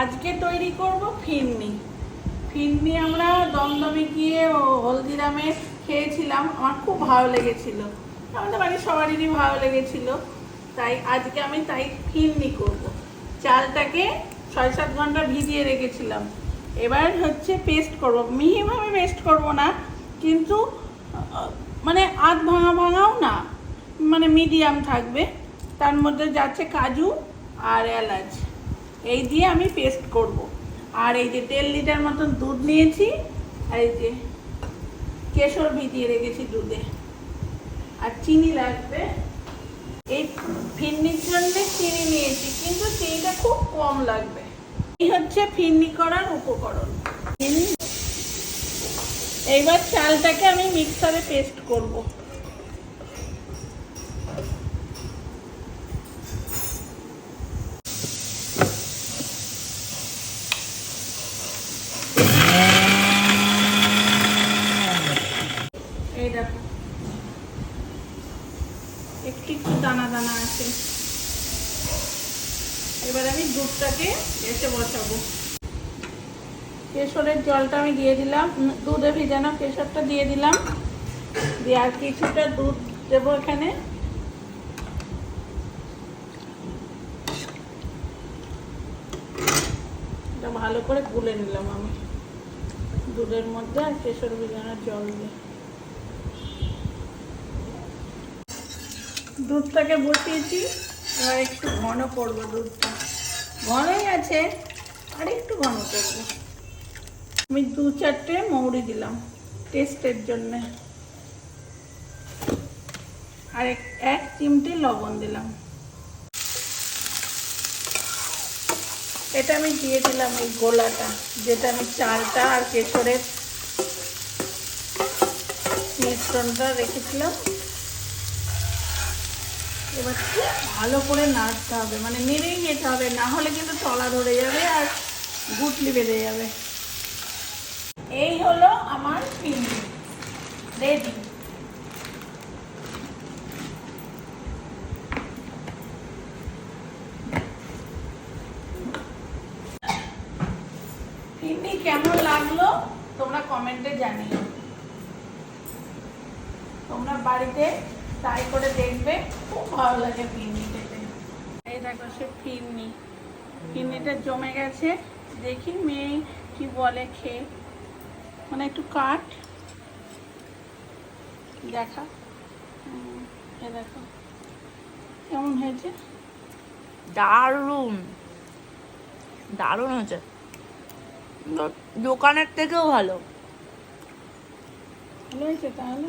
আজকে তৈরি করব ফিরনি। ফিরনি আমরা দমদমে গিয়ে ও হলদিরামে খেয়েছিলাম। আমার খুব ভালো লেগেছিল। আমাদের বাড়ির সবারই ভালো লেগেছিল। তাই আজকে আমি তাই ফিরনি করব। চালটাকে ছয় সাত ঘণ্টা ভিজিয়ে রেখেছিলাম। এবার হচ্ছে পেস্ট করব। মিহিভাবে পেস্ট করব না, কিন্তু মানে আধ ভাঙা ভাঙাও না মানে মিডিয়াম থাকবে। তার মধ্যে যাচ্ছে কাজু আর এলাচ। এই দিয়ে আমি পেস্ট করব। আর এই যে দেড় লিটার মতন দুধ নিয়েছি, আর এই যে কেশর ভিজিয়ে রেখেছি দুধে। আর চিনি লাগবে। এই ফিরনির জন্য চিনি নিয়েছি, কিন্তু চিনিটা খুব কম লাগবে। এই হচ্ছে ফিরনি করার উপকরণ। এইবার চালটাকে আমি মিক্সারে পেস্ট করব এই দেখো একটু একটু দানা দানা আছে। এবার আমি দুধটাকে এসে বসাবো। কেশরের জলটা আমি দিয়ে দিলাম। দুধে ভিজানো কেশরটা দিয়ে দিলাম। দিয়ে আর কিছুটা দুধ দেবো এখানে। ভালো করে গুলে নিলাম আমি। দুধের মধ্যে আর কেশর ভিজানোর জল দিয়ে। দুধটাকে বসিয়েছি, এবার একটু ঘন করব দুধটা। ঘনই আছে আর একটু ঘন করব। আমি দু চারটে মৌরি দিলাম, টেস্টের জন্য। আর এক- চিমটি লবণ দিলাম। এটা আমি দিয়ে দিলাম এই গোলাটা, যেটা আমি চালটা আর কেশরের মিশ্রণটা রেখেছিলাম। এবার ভালো করে নাড়তে হবে মানে নেড়েই যেতে হবে, না হলে কিন্তু তলা ধরে যাবে আর গুটলি বেঁধে যাবে। এই হলো আমার পিন্ডি, রেডি। পিন্ডি, কেমন লাগল? তোমরা কমেন্টে জানিও। তোমরা বাড়িতে ট্রাই করে দেখবে খুব ভালো লাগে ফিরনি খেতে। এই দেখো সে ফিরনি ফিরনিটা জমে গেছে। দেখি মেয়ে কি বলে খেয়ে। মানে একটু কাট দেখা। এ দেখো। কেমন হয়েছে? দারুণ। দারুণ হয়েছে। দোকানের থেকেও ভালো। ভালো হয়েছে তাহলে?